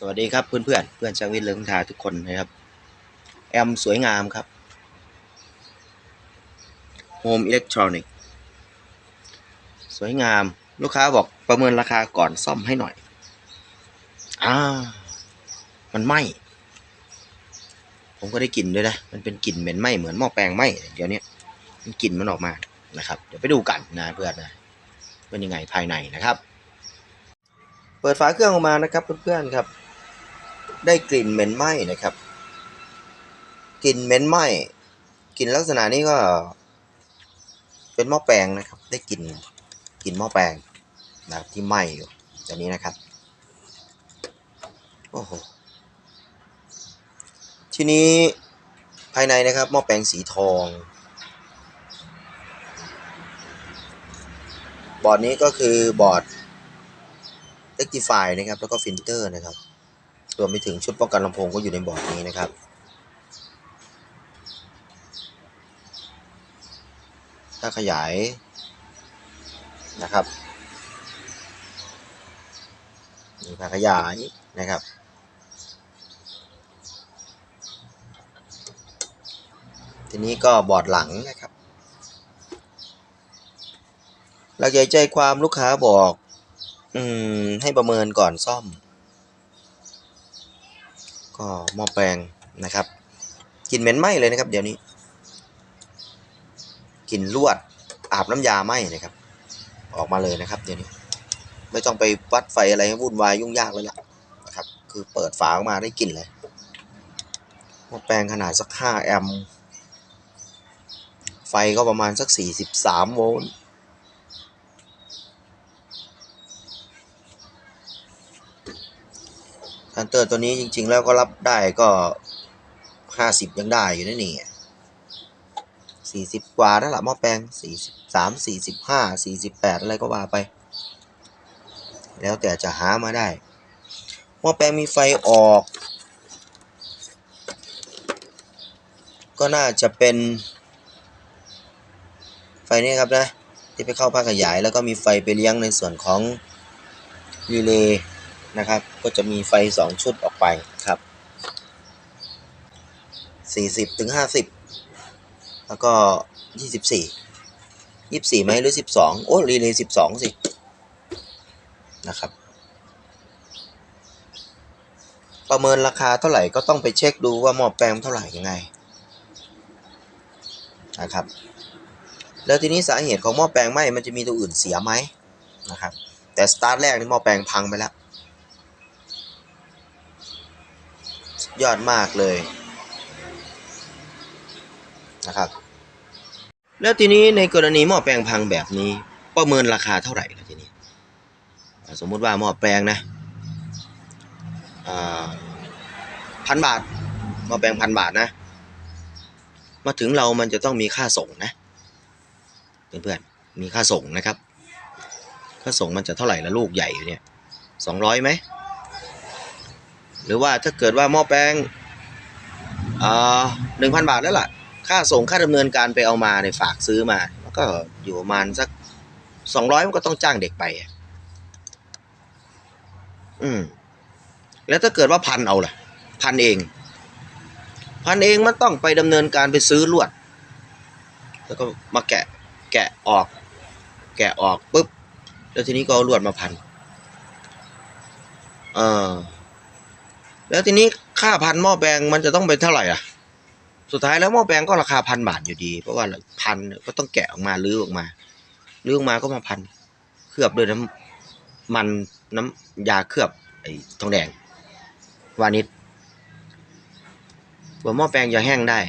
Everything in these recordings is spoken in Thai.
สวัสดีครับเพื่อนเพื่อนเพื่อนช่างวิทย์เลิงทาทุกคนนะครับแอมสวยงามครับ Home Electronic สวยงาม ลูกค้าบอกประเมินราคาก่อนซ่อมให้หน่อย อ่า มันไหมผมก็ได้กลิ่นด้วยนะ มันเป็นกลิ่นเหม็นไหมเหมือนหม้อแปลงไหมเดี๋ยวนี้มันกลิ่นมันออกมานะครับ เดี๋ยวไปดูกันนะเพื่อนนะเป็นยังไงภายในนะครับ เปิดฝาเครื่องออกมานะครับเพื่อนๆครับ ได้กลิ่นเหม็นไหม้นะครับ กลิ่นเหม็นไหม้กลิ่นลักษณะนี้ก็ เป็นหม้อแปลงนะครับ ได้กลิ่นกลิ่นหม้อแปลงนะครับที่ไหม้อยู่ตัวนี้นะครับโอ้โหทีนี้ภายในนะครับหม้อแปลงสีทองบอร์ดนี้ก็คือบอร์ด rectify นะครับ แล้วก็ฟิลเตอร์นะครับ รวมไปถึงชุดป้องกันลำโพงก็อยู่ในบอร์ดนี้นะครับถ้าขยายนะครับมีผ่าขยายนะครับ ทีนี้ก็บอร์ดหลังนะครับหลักใหญ่ใจความลูกค้าบอก อืม ให้ประเมินก่อนซ่อม ก็หม้อแปลงนะครับกลิ่นเหม็นไหม้เลยนะครับ เดี๋ยวนี้กลิ่นลวดอาบน้ำยาไหม้นะครับ ออกมาเลยนะครับ เดี๋ยวนี้ ไม่ต้องไปวัดไฟอะไรให้วุ่นวายยุ่งยากเลยล่ะนะครับ คือเปิดฝาออกมาได้กลิ่นเลยหม้อแปลงขนาดสัก 5 แอมป์ไฟก็ประมาณสัก 43 โวลต์ ฮันเตอร์ตัวนี้จริง ๆ แล้วก็รับได้ก็ห้าสิบยังได้อยู่นะนี่สี่สิบกว่านั่นแหละหม้อแปลงสี่สิบสามสี่สิบห้าสี่สิบแปดอะไรก็ว่าไป แล้วแต่จะหามาได้หม้อแปลงมีไฟออก ก็น่าจะเป็น ไฟนี้ครับนะ ที่ไปเข้าภาคขยายแล้วก็มีไฟไปเลี้ยงในส่วนของรีเลย์ นะครับ ก็จะมีไฟ 2 ชุดออกไปครับ 40ถึง50 แล้วก็ 24 24ไหมหรือ 12 โอ้รีเลย์12 สิ นะครับ ประเมินราคาเท่าไหร่ก็ต้องไปเช็คดูว่าหม้อแปลงเท่าไหร่ยังไงนะครับแล้วทีนี้สาเหตุของหม้อแปลงไหมมันจะมีตัวอื่นเสียไหมนะครับแต่สตาร์ทแรกนี่หม้อแปลงพังไปแล้ว ยอดมากเลยนะครับแล้วทีนี้ในกรณีหม้อแปลงพังแบบนี้ ประเมินราคาเท่าไหร่ล่ะทีนี้สมมุติว่าหม้อแปลงนะพันบาทหม้อแปลงพันบาทนะ มาถึงเรามันจะต้องมีค่าส่งนะเพื่อนๆมีค่าส่งนะครับ ค่าส่งมันจะเท่าไหร่ละลูกใหญ่อยู่เนี่ยสองร้อยไหม หรือว่าถ้าเกิดว่าหม้อแปลงหนึ่งพันบาทแล้วล่ะ ค่าส่งค่าดำเนินการไปเอามาในยฝากซื้อมามันก็อยู่ประมาณสักสองร้อยมันก็ต้องจ้างเด็กไปอืมแล้วถ้าเกิดว่าพันเอาล่ะ พันเอง พันเองมันต้องไปดำเนินการไปซื้อลวด แล้วก็มาแกะแกะออก แกะออกปุ๊บแล้วทีนี้ก็เอาลวดมาพัน เออ แล้วทีนี้ค่าพันหม้อแปลงมันจะต้องเป็นเท่าไหร่อะ สุดท้ายแล้วหม้อแปลงก็ราคาพันบาทอยู่ดี เพราะว่าพันก็ต้องแกะออกมาลื้อออกมาลื้อออกมาก็มาพันเคลือบด้วยน้ำมันน้ำยาเคลือบไอ้ทองแดงวานิชกว่าหม้อแปลงจะแห้งได้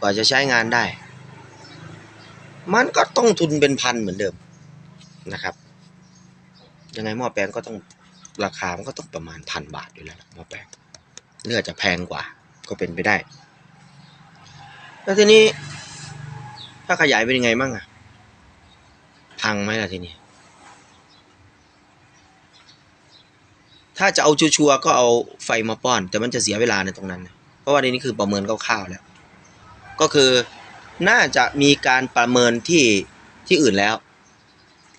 กว่าจะใช้งานได้ มันก็ต้องทุนเป็นพันเหมือนเดิมนะครับ ยังไงหม้อแปลงก็ต้อง ราคามันก็ต้องประมาณพันบาทอยู่แล้วหม้อแปลงเลือดจะแพงกว่า ก็เป็นไปได้ แล้วทีนี้ ถ้าขยายเป็นยังไงมั่งอะพังไหมล่ะทีนี้ ถ้าจะเอาชัวร์ก็เอาไฟมาป้อน แต่มันจะเสียเวลาในตรงนั้นนะเพราะว่าในนี้คือประเมินคร่าวๆแล้ว ก็คือน่าจะมีการประเมินที่ที่อื่นแล้ว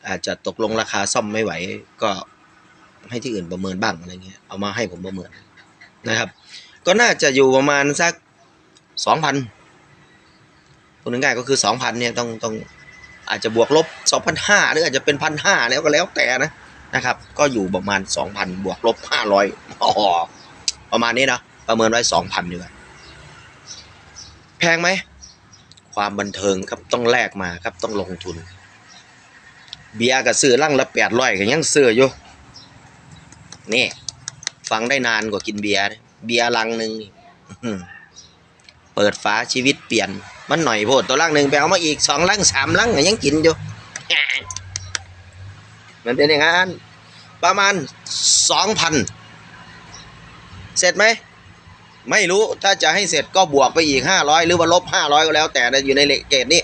อาจจะตกลงราคาซ่อมไม่ไหว ก็ ให้ที่อื่นประเมินบ้างอะไรเงี้ยเอามาให้ผมประเมินนะครับ ก็น่าจะอยู่ประมาณสักสองพันพูดง่ายๆก็คือสองพันเนี่ยต้องต้องอาจจะบวกลบสองพันห้าหรืออาจจะเป็นพันห้าแล้วก็แล้วแต่นะนะครับ ก็อยู่ประมาณสองพันบวกลบห้าร้อยอ๋อประมาณนี้นะประเมินไว้สองพันดีกว่าแพงไหมความบันเทิงครับต้องแลกมาครับต้องลงทุน เบียร์กับซื้อลังละแปดร้อยก็ยังซื้ออยู่ นี่ ฟังได้นานกว่ากินเบียร์เบียร์ลังหนึ่งเปิดฝาชีวิตเปลี่ยน มันหน่อยโพดตัวลังหนึ่งไปเอามาอีกสองลังสามลังยังกินอยู่มันเป็นอย่างนั้นประมาณสองพันเสร็จไหม ไม่รู้ถ้าจะให้เสร็จก็บวกไปอีกห้าร้อยหรือว่าลบห้าร้อยก็แล้ว แต่นะอยู่ในเลขเกตนี้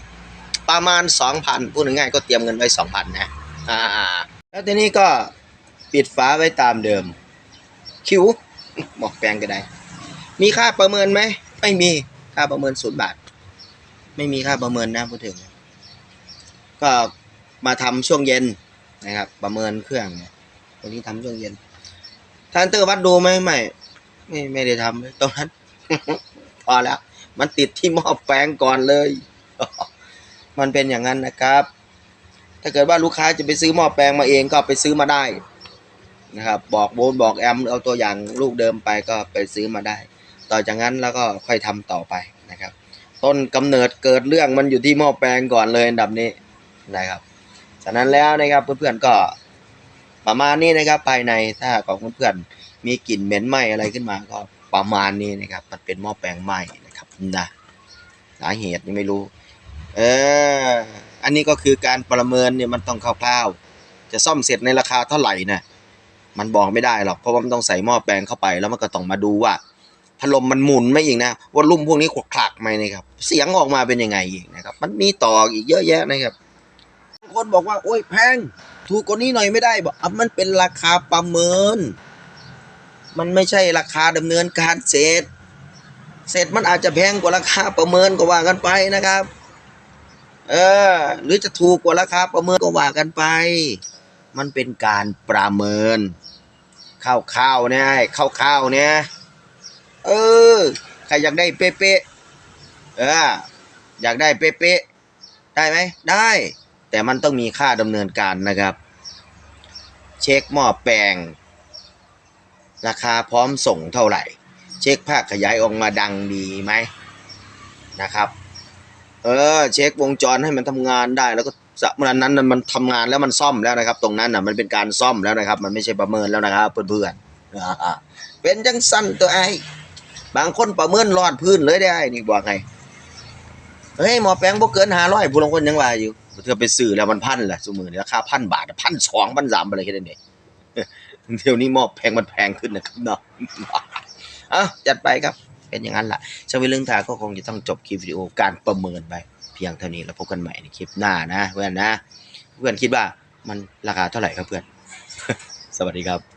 ประมาณสองพันพูดง่ายๆก็เตรียมเงินไว้สองพันนะอ่าแล้วทีนี้ก็ ปิดฝาไว้ตามเดิม คิวหมอกแปลงก็ได้ มีค่าประเมินไหม ไม่มีค่าประเมินศูนย์บาท ไม่มีค่าประเมินนะพูดถึง ก็มาทำช่วงเย็นนะครับ ประเมินเครื่องเนี่ยตัวนี้ทำช่วงเย็นท่านเตอร์วัดดูไหมไม่ไม่ไม่ได้ทำตรงนั้นพอแล้วมันติดที่หม้อแปลงก่อนเลย มันเป็นอย่างนั้นนะครับ ถ้าเกิดว่าลูกค้าจะไปซื้อหม้อแปลงมาเองก็ไปซื้อมาได้ นะครับ บอกโบนบอกแอมเอาตัวอย่างลูกเดิมไปก็ไปซื้อมาได้ ต่อจากนั้นแล้วก็ค่อยทำต่อไปนะครับ ต้นกำเนิดเกิดเรื่องมันอยู่ที่หม้อแปลงก่อนเลยอันดับนี้นะครับฉะนั้นแล้วนะครับเพื่อนๆก็ประมาณนี้นะครับภายในถ้าของเพื่อนๆมีกลิ่นเหม็นไหมอะไรขึ้นมาก็ประมาณนี้นะครับ มันเป็นหม้อแปลงไหมนะครับนะสาเหตุยังไม่รู้ เอออันนี้ก็คือการประเมินเนี่ยมันต้องคร่าวๆจะซ่อมเสร็จในราคาเท่าไหร่นะ มันบอกไม่ได้หรอกเพราะว่ามันต้องใส่หม้อแปลงเข้าไป แล้วมันก็ต้องมาดูว่าพัดลมมันหมุนไหมอีกนะว่าลุ่มพวกนี้ขวักคลักไหมนะครับ เสียงออกมาเป็นยังไงอีกนะครับ มันมีต่ออีกเยอะแยะนะครับบางคนบอกว่าโอ้ยแพง ถูกกว่านี้หน่อยไม่ได้บอกอะมันเป็นราคาประเมิน มันไม่ใช่ราคาดำเนินการเสร็จ เสร็จมันอาจจะแพงกว่าราคาประเมินก็ว่ากันไปนะครับ เออ หรือจะถูกกว่าราคาประเมินก็ว่ากันไป มันเป็นการประเมินข้าวๆเนี่ยข้าวๆเนี่ยเออใครอยากได้เป๊ะๆเอออยากได้เป๊ะๆได้ไหมได้ แต่มันต้องมีค่าดำเนินการนะครับ เช็คหม้อแปลง ราคาพร้อมส่งเท่าไหร่ เช็คภาคขยายออกมาดังดีไหมนะครับ เออ เช็ควงจรให้มันทำงานได้แล้วก็ นนั้นน่ะมันทำงานแล้วมันซ่อมแล้วนะครับ ตรงนั้นน่ะมันเป็นการซ่อมแล้วนะครับ มันไม่ใช่ประเมินแล้วนะครับเพื่อนๆเป็นจังสั้นตัวไอ้บางคนประเมินรอดพื้นเลยได้นี่บอกไงเฮ้ยหมอแปลงบ่เกินห้าร้อยผู้ลงคนยังว่าอยู่เธอไปซื้อแล้วมันพันแหละสมือนี้ราคาพันบาทพันสองพันสามอะไรแค่นั้นเองเดี๋ยวนี้หมอแพงมันแพงขึ้นนะครับเนาะอะจัดไปครับเป็นอย่างนั้นล่ะชาววิลึงทาก็คงจะต้องจบคลิปวิดีโอการประเมินไป เพียงเท่านี้แล้วพบกันใหม่ในคลิปหน้านะเพื่อนนะ เพื่อนคิดว่ามันราคาเท่าไหร่ครับเพื่อน สวัสดีครับ